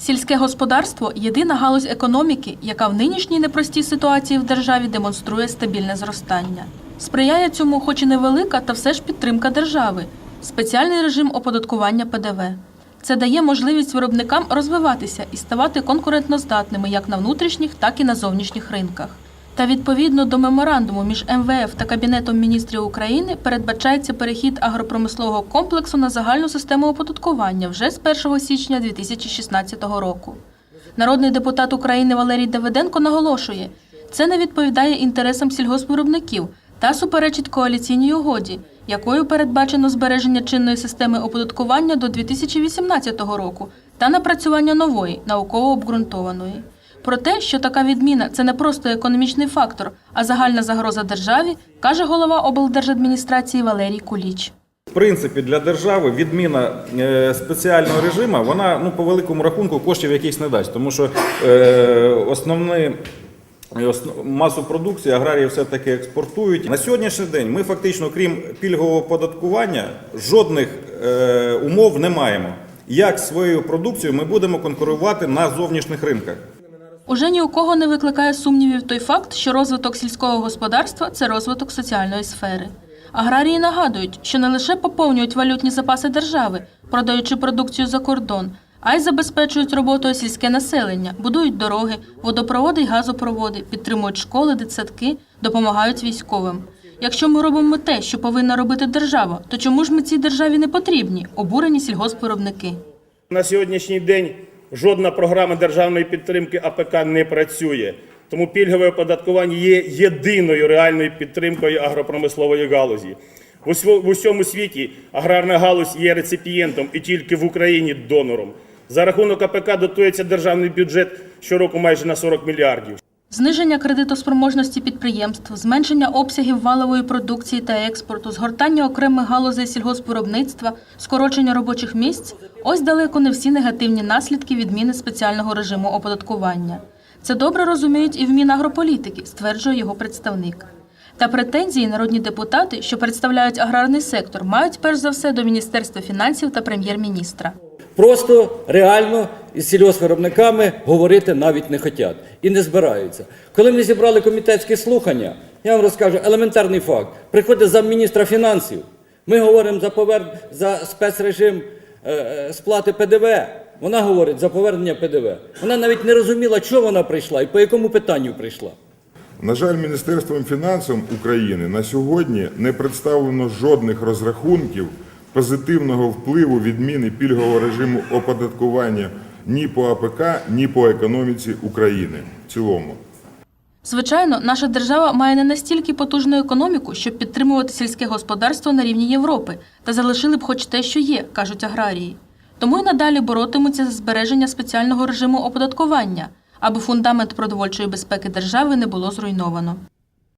Сільське господарство єдина галузь економіки, яка в нинішній непростій ситуації в державі демонструє стабільне зростання. Сприяє цьому, хоч і невелика, та все ж підтримка держави, спеціальний режим оподаткування ПДВ. Це дає можливість виробникам розвиватися і ставати конкурентноздатними як на внутрішніх, так і на зовнішніх ринках. Та відповідно до меморандуму між МВФ та Кабінетом міністрів України передбачається перехід агропромислового комплексу на загальну систему оподаткування вже з 1 січня 2016 року. Народний депутат України Валерій Давиденко наголошує, це не відповідає інтересам сільгоспвиробників та суперечить коаліційній угоді, якою передбачено збереження чинної системи оподаткування до 2018 року та напрацювання нової, науково обґрунтованої. Про те, що така відміна це не просто економічний фактор, а загальна загроза державі, каже голова облдержадміністрації Валерій Куліч. В принципі, для держави відміна е, спеціального режиму, вона ну, по великому рахунку коштів якихось не дасть, тому що е, основний. Масу продукції аграрії все-таки експортують. На сьогоднішній день ми фактично, крім пільгового податкування, жодних е, умов не маємо. Як своєю продукцією ми будемо конкурувати на зовнішніх ринках? Уже ні у кого не викликає сумнівів той факт, що розвиток сільського господарства це розвиток соціальної сфери. Аграрії нагадують, що не лише поповнюють валютні запаси держави, продаючи продукцію за кордон, а й забезпечують роботою сільське населення, будують дороги, водопроводи й газопроводи, підтримують школи, дитсадки, допомагають військовим. Якщо ми робимо те, що повинна робити держава, то чому ж ми цій державі не потрібні? Обурені сільгоспвиробники. На сьогоднішній день жодна програма державної підтримки АПК не працює. Тому пільгове оподаткування є єдиною реальною підтримкою агропромислової галузі. В усьому світі аграрна галузь є реципієнтом і тільки в Україні донором. За рахунок АПК дотується державний бюджет щороку майже на 40 мільярдів. Зниження кредитоспроможності підприємств, зменшення обсягів валової продукції та експорту, згортання окремих галузей сільгоспвиробництва, скорочення робочих місць ось далеко не всі негативні наслідки відміни спеціального режиму оподаткування. Це добре розуміють і в Мінагрополітики, стверджує його представник. Та претензії народні депутати, що представляють аграрний сектор, мають перш за все до Міністерства фінансів та прем'єр-міністра. Просто реально із сільгоспвиробниками говорити навіть не хочуть і не збираються. Коли ми зібрали комітетські слухання, я вам розкажу елементарний факт. Приходить замміністра фінансів. Ми говоримо за повер... за спецрежим е, е, сплати ПДВ. Вона говорить за повернення ПДВ. Вона навіть не розуміла, чого вона прийшла і по якому питанню прийшла. На жаль, Міністерством фінансів України на сьогодні не представлено жодних розрахунків позитивного впливу відміни пільгового режиму оподаткування ні по АПК, ні по економіці України в цілому. Звичайно, наша держава має не настільки потужну економіку, щоб підтримувати сільське господарство на рівні Європи, та залишили б хоч те, що є, кажуть аграрії. Тому й надалі боротимуться за збереження спеціального режиму оподаткування, аби фундамент продовольчої безпеки держави не було зруйновано.